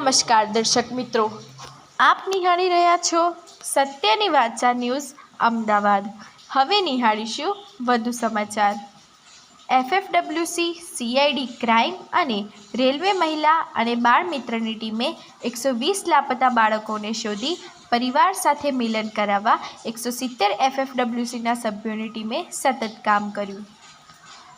નમસ્કાર, દર્શક મિત્રો. આપ નિહાળી રહ્યા છો સત્યની વાચા ન્યૂઝ અમદાવાદ. હવે નિહાળીશું વધુ સમાચાર. એફએફડબ્લ્યુસી, સીઆઈડી ક્રાઇમ અને રેલવે મહિલા અને બાળ મિત્રની ટીમે એકસો વીસ લાપતા બાળકોને શોધી પરિવાર સાથે મિલન કરાવવા એકસો સિત્તેર એફએફડબ્લ્યુસીના સભ્યોની ટીમે સતત કામ કર્યું.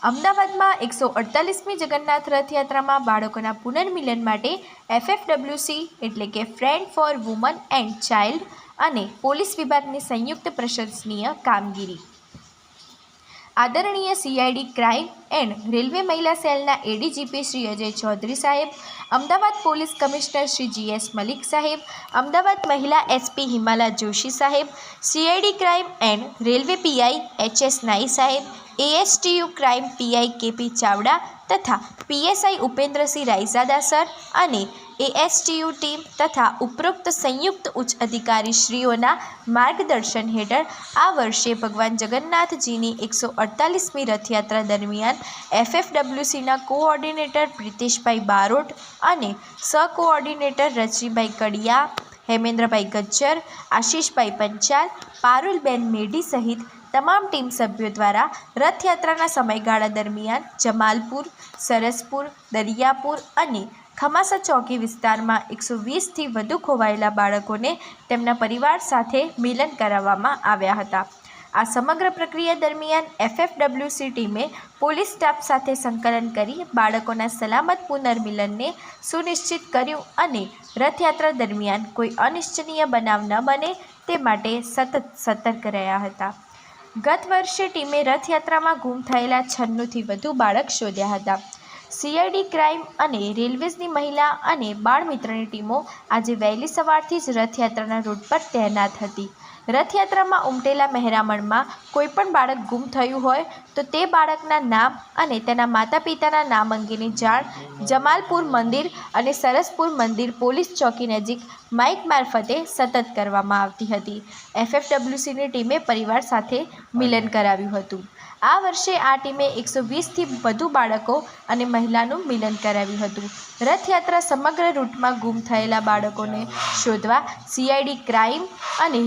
અમદાવાદમાં એકસો અડતાલીસમી જગન્નાથ રથયાત્રામાં બાળકોના પુનર્મિલન માટે એફએફડબ્લ્યુસી એટલે કે friend for woman and child અને પોલીસ વિભાગની સંયુક્ત પ્રશંસનીય કામગીરી. આદરણીય સીઆઈડી ક્રાઇમ એન્ડ રેલવે મહિલા સેલના ADGP Shri Ajay Chaudhary saheb, Ahmedabad police commissioner Shri GS Malik saheb, Ahmedabad મહિલા SP Himala Joshi saheb CID crime and railway PI HS Nai saheb ASTU crime PI KP Chavda તથા PSI Upendrasinh Raizada sir અને એએસટીયુ team તથા ઉપરોક્ત સંયુક્ત ઉચ્ચ અધિકારીશ્રીઓના માર્ગદર્શન હેઠળ આ વર્ષે ભગવાન જગન્નાથજીની એકસો અડતાલીસમી રથયાત્રા દરમિયાન એફએફડબ્લ્યુસીના કોઓર્ડિનેટર પ્રિતેશભાઈ બારોટ અને સહકોઓર્ડિનેટર રચીભાઈ કડિયા, હેમેન્દ્રભાઈ ગજ્જર, આશીષભાઈ પંચાલ, પારુલબેન મેઢી સહિત તમામ ટીમ સભ્યો દ્વારા રથયાત્રાના સમયગાળા દરમિયાન જમાલપુર, સરસપુર, દરિયાપુર અને ખમાસા ચોકી વિસ્તારમાં એકસો વીસથી વધુ ખોવાયેલા બાળકોને તેમના પરિવાર સાથે મિલન કરાવવામાં આવ્યા હતા. આ સમગ્ર પ્રક્રિયા દરમિયાન એફએફડબ્લ્યુસી ટીમે પોલીસ સ્ટાફ સાથે સંકલન કરી બાળકોના સલામત પુનર્મિલનને સુનિશ્ચિત કર્યું અને રથયાત્રા દરમિયાન કોઈ અનિચ્છનીય બનાવ ન બને તે માટે સતત સતર્ક રહ્યા હતા. ગત વર્ષે ટીમે રથયાત્રામાં ગુમ થયેલા છન્નુંથી વધુ બાળક શોધ્યા હતા. સીઆઈડી ક્રાઇમ અને રેલવેઝની મહિલા અને બાળ મિત્રની ટીમો આજે વહેલી સવારથી જ રથયાત્રાના રૂટ પર તહેનાત હતી. રથયાત્રામાં ઉમટેલા મહેરામણમાં કોઈપણ બાળક ગુમ થયું હોય તો તે બાળકના નામ અને તેના માતા પિતાના નામ અંગેની જાણ જમાલપુર મંદિર અને સરસપુર મંદિર પોલીસ ચોકી નજીક માઇક મારફતે સતત કરવામાં આવતી હતી. એફએફડબ્લ્યુસીની ટીમે પરિવાર સાથે મિલન કરાવ્યું હતું. આ વર્ષે આ ટીમે એકસો વીસથી વધુ બાળકો અને મહિલાનું મિલન કરાવ્યું હતું. રથયાત્રા સમગ્ર રૂટમાં ગુમ થયેલા બાળકોને શોધવા સીઆઈડી ક્રાઇમ અને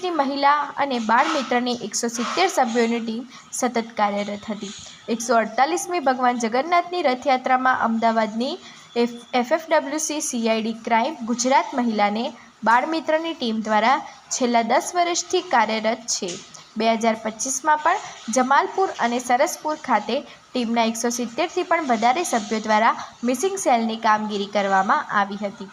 રેલવેઝની મહિલા અને બાળ મિત્રની એકસો સિત્તેર સભ્યોની ટીમ સતત કાર્યરત હતી. એકસો અડતાલીસમી ભગવાન જગન્નાથની રથયાત્રામાં અમદાવાદની F, FFWC CID crime Gujarat મહિલાને બાળમિત્રની ટીમ દ્વારા છેલ્લા દસ વર્ષથી કાર્યરત છે. બે હજાર પચીસમાં પણ જમાલપુર અને સરસપુર ખાતે ટીમના એકસો સિત્તેરથી પણ વધારે સભ્યો દ્વારા મિસિંગ સેલની કામગીરી કરવામાં આવી હતી.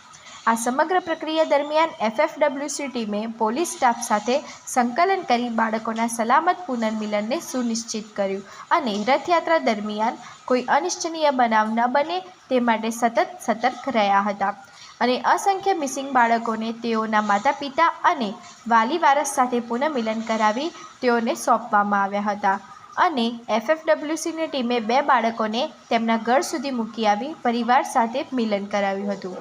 આ સમગ્ર પ્રક્રિયા દરમિયાન એફએફડબ્લ્યુસી ટીમે પોલીસ સ્ટાફ સાથે સંકલન કરી બાળકોના સલામત પુનર્મિલનને સુનિશ્ચિત કર્યું અને રથયાત્રા દરમિયાન કોઈ અનિચ્છનીય બનાવ ન બને તે માટે સતત સતર્ક રહ્યા હતા. અને અસંખ્ય મિસિંગ બાળકોને તેઓના માતા પિતા અને વાલી વારસ સાથે પુનઃમિલન કરાવી તેઓને સોંપવામાં આવ્યા હતા. અને એફએફડબ્લ્યુસીની ટીમે બે બાળકોને તેમના ઘર સુધી મૂકી આવી પરિવાર સાથે મિલન કરાવ્યું હતું.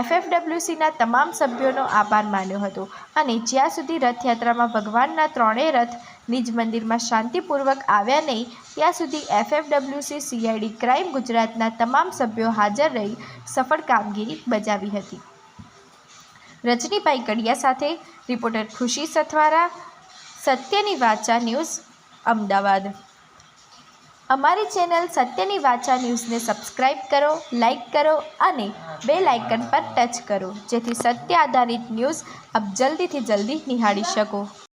એફએફડબ્લ્યુસીના તમામ સભ્યોનો આભાર માન્યો હતો અને જ્યાં સુધી રથયાત્રામાં ભગવાનના ત્રણેય રથ નિજ મંદિરમાં શાંતિપૂર્વક આવ્યા નહીં, ત્યાં સુધી એફએફડબ્લ્યુસી સીઆઈડી ક્રાઇમ ગુજરાતના તમામ સભ્યો હાજર રહી સફળ કામગીરી બજાવી હતી. રજનીભાઈ કડિયા સાથે રિપોર્ટર ખુશી સથવારા, સત્યની વાચા ન્યૂઝ અમદાવાદ. અમારી ચેનલ સત્યની વાચા ન્યૂઝને સબસ્ક્રાઇબ કરો, લાઇક કરો અને બે લાઇકન પર ટચ કરો, જેથી સત્ય આધારિત ન્યૂઝ આપ જલ્દીથી જલ્દી નિહાળી શકો.